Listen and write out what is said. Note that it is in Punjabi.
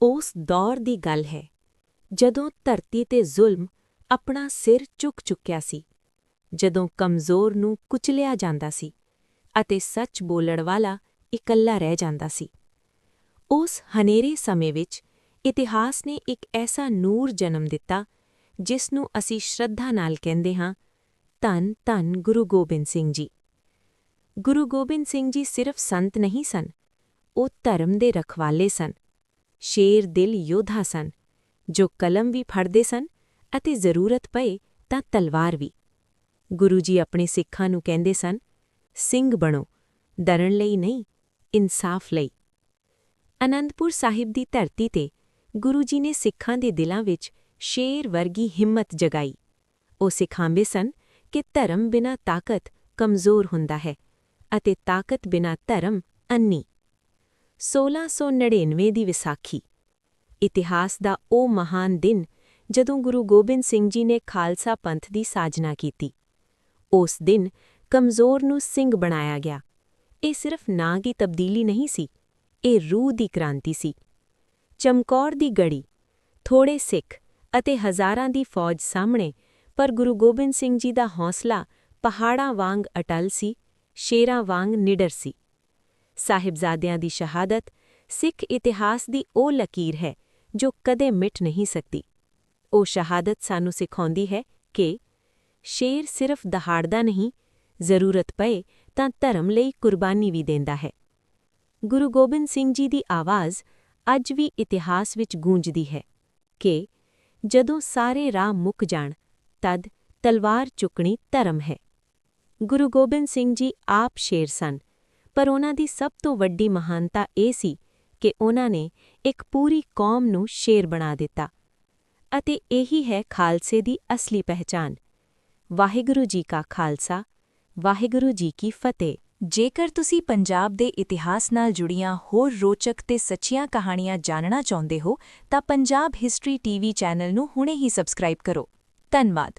ਉਸ ਦੌਰ ਦੀ ਗੱਲ ਹੈ, ਜਦੋਂ ਧਰਤੀ ਤੇ ਜ਼ੁਲਮ ਆਪਣਾ ਸਿਰ ਚੁੱਕ ਚੁੱਕਿਆ ਸੀ, ਜਦੋਂ ਕਮਜ਼ੋਰ ਨੂੰ ਕੁਚਲਿਆ ਜਾਂਦਾ ਸੀ ਅਤੇ ਸੱਚ ਬੋਲਣ ਵਾਲਾ ਇਕੱਲਾ ਰਹਿ ਜਾਂਦਾ ਸੀ। ਉਸ ਹਨੇਰੇ ਸਮੇਂ ਵਿੱਚ ਇਤਿਹਾਸ ਨੇ ਇੱਕ ਐਸਾ ਨੂਰ ਜਨਮ ਦਿੱਤਾ, ਜਿਸ ਨੂੰ ਅਸੀਂ ਸ਼ਰਧਾ ਨਾਲ ਕਹਿੰਦੇ ਹਾਂ, ਧੰਨ ਧੰਨ ਗੁਰੂ ਗੋਬਿੰਦ ਸਿੰਘ ਜੀ। ਗੁਰੂ ਗੋਬਿੰਦ ਸਿੰਘ ਜੀ ਸਿਰਫ ਸੰਤ ਨਹੀਂ ਸਨ, ਉਹ ਧਰਮ ਦੇ ਰਖਵਾਲੇ ਸਨ। ਸ਼ੇਰ ਦਿਲ ਯੋਧਾ ਸਨ, ਜੋ ਕਲਮ ਵੀ ਫੜਦੇ ਸਨ ਅਤੇ ਜ਼ਰੂਰਤ ਪਏ ਤਾਂ ਤਲਵਾਰ ਵੀ। ਗੁਰੂ ਜੀ ਆਪਣੇ ਸਿੱਖਾਂ ਨੂੰ ਕਹਿੰਦੇ ਸਨ, ਸਿੰਘ ਬਣੋ, ਡਰਨ ਲਈ ਨਹੀਂ, ਇਨਸਾਫ ਲਈ। ਅਨੰਦਪੁਰ ਸਾਹਿਬ ਦੀ ਧਰਤੀ ਤੇ ਗੁਰੂ ਜੀ ਨੇ ਸਿੱਖਾਂ ਦੇ ਦਿਲਾਂ ਵਿੱਚ ਸ਼ੇਰ ਵਰਗੀ ਹਿੰਮਤ ਜਗਾਈ। ਉਹ ਸਿਖਾਉਂਦੇ ਸਨ ਕਿ ਧਰਮ ਬਿਨਾ ਤਾਕਤ ਕਮਜ਼ੋਰ ਹੁੰਦਾ ਹੈ ਅਤੇ ਤਾਕਤ ਬਿਨਾ ਧਰਮ ਅੰਨੀ 1699 ਦੀ ਵਿਸਾਖੀ। ਇਤਿਹਾਸ ਦਾ ਉਹ ਮਹਾਨ ਦਿਨ ਜਦੋਂ ਗੁਰੂ ਗੋਬਿੰਦ ਸਿੰਘ ਜੀ ਨੇ ਖਾਲਸਾ ਪੰਥ ਦੀ ਸਾਜਨਾ ਕੀਤੀ। ਉਸ ਦਿਨ ਕਮਜ਼ੋਰ ਨੂੰ ਸਿੰਘ ਬਣਾਇਆ ਗਿਆ। ਇਹ ਸਿਰਫ ਨਾਂ ਦੀ ਤਬਦੀਲੀ ਨਹੀਂ ਸੀ, ਇਹ ਰੂਹ ਦੀ ਕ੍ਰਾਂਤੀ ਸੀ। ਚਮਕੌਰ ਦੀ ਗੜੀ ਥੋੜੇ ਸਿੱਖ ਅਤੇ ਹਜ਼ਾਰਾਂ ਦੀ ਫੌਜ ਸਾਹਮਣੇ ਪਰ ਗੁਰੂ ਗੋਬਿੰਦ ਸਿੰਘ ਜੀ ਦਾ ਹੌਸਲਾ ਪਹਾੜਾਂ ਵਾਂਗ ਅਟਲ ਸੀ, ਸ਼ੇਰਾਂ ਵਾਂਗ ਨਿਡਰ ਸੀ। ਸਾਹਿਬਜ਼ਾਦਿਆਂ ਦੀ ਸ਼ਹਾਦਤ ਸਿੱਖ ਇਤਿਹਾਸ ਦੀ ਉਹ ਲਕੀਰ ਹੈ ਜੋ ਕਦੇ ਮਿਟ ਨਹੀਂ ਸਕਦੀ। ਉਹ ਸ਼ਹਾਦਤ ਸਾਨੂੰ ਸਿਖਾਉਂਦੀ ਹੈ ਕਿ ਸ਼ੇਰ ਸਿਰਫ ਦਹਾੜਦਾ ਨਹੀਂ, ਜ਼ਰੂਰਤ ਪਏ ਤਾਂ ਧਰਮ ਲਈ ਕੁਰਬਾਨੀ ਵੀ ਦਿੰਦਾ ਹੈ। ਗੁਰੂ ਗੋਬਿੰਦ ਸਿੰਘ ਜੀ ਦੀ ਆਵਾਜ਼ ਅੱਜ ਵੀ ਇਤਿਹਾਸ ਵਿੱਚ ਗੂੰਜਦੀ ਹੈ ਕਿ ਜਦੋਂ ਸਾਰੇ ਰਾਹ ਮੁੱਕ ਜਾਣ, ਤਦ ਤਲਵਾਰ ਚੁੱਕਣੀ ਧਰਮ ਹੈ। ਗੁਰੂ ਗੋਬਿੰਦ ਸਿੰਘ ਜੀ ਆਪ ਸ਼ੇਰ ਸਨ। ਪਰ ਉਹਨਾਂ ਦੀ ਸਭ ਤੋਂ ਵੱਡੀ ਮਹਾਨਤਾ ਇਹ ਸੀ ਕਿ ਉਹਨਾਂ ਨੇ ਇੱਕ ਪੂਰੀ ਕੌਮ ਨੂੰ ਸ਼ੇਰ ਬਣਾ ਦਿੱਤਾ ਅਤੇ ਇਹੀ ਹੈ ਖਾਲਸੇ ਦੀ ਅਸਲੀ ਪਹਿਚਾਨ ਵਾਹਿਗੁਰੂ ਜੀ ਕਾ ਖਾਲਸਾ, ਵਾਹਿਗੁਰੂ ਜੀ ਕੀ ਫਤਿਹ। ਜੇਕਰ ਤੁਸੀਂ ਪੰਜਾਬ ਦੇ ਇਤਿਹਾਸ ਨਾਲ ਜੁੜੀਆਂ ਹੋਰ ਰੋਚਕ ਤੇ ਸੱਚੀਆਂ ਕਹਾਣੀਆਂ ਜਾਣਨਾ ਚਾਹੁੰਦੇ ਹੋ, ਤਾਂ ਪੰਜਾਬ ਹਿਸਟਰੀ ਟੀਵੀ ਚੈਨਲ ਨੂੰ ਹੁਣੇ ਹੀ ਸਬਸਕ੍ਰਾਈਬ ਕਰੋ। ਧੰਨਵਾਦ।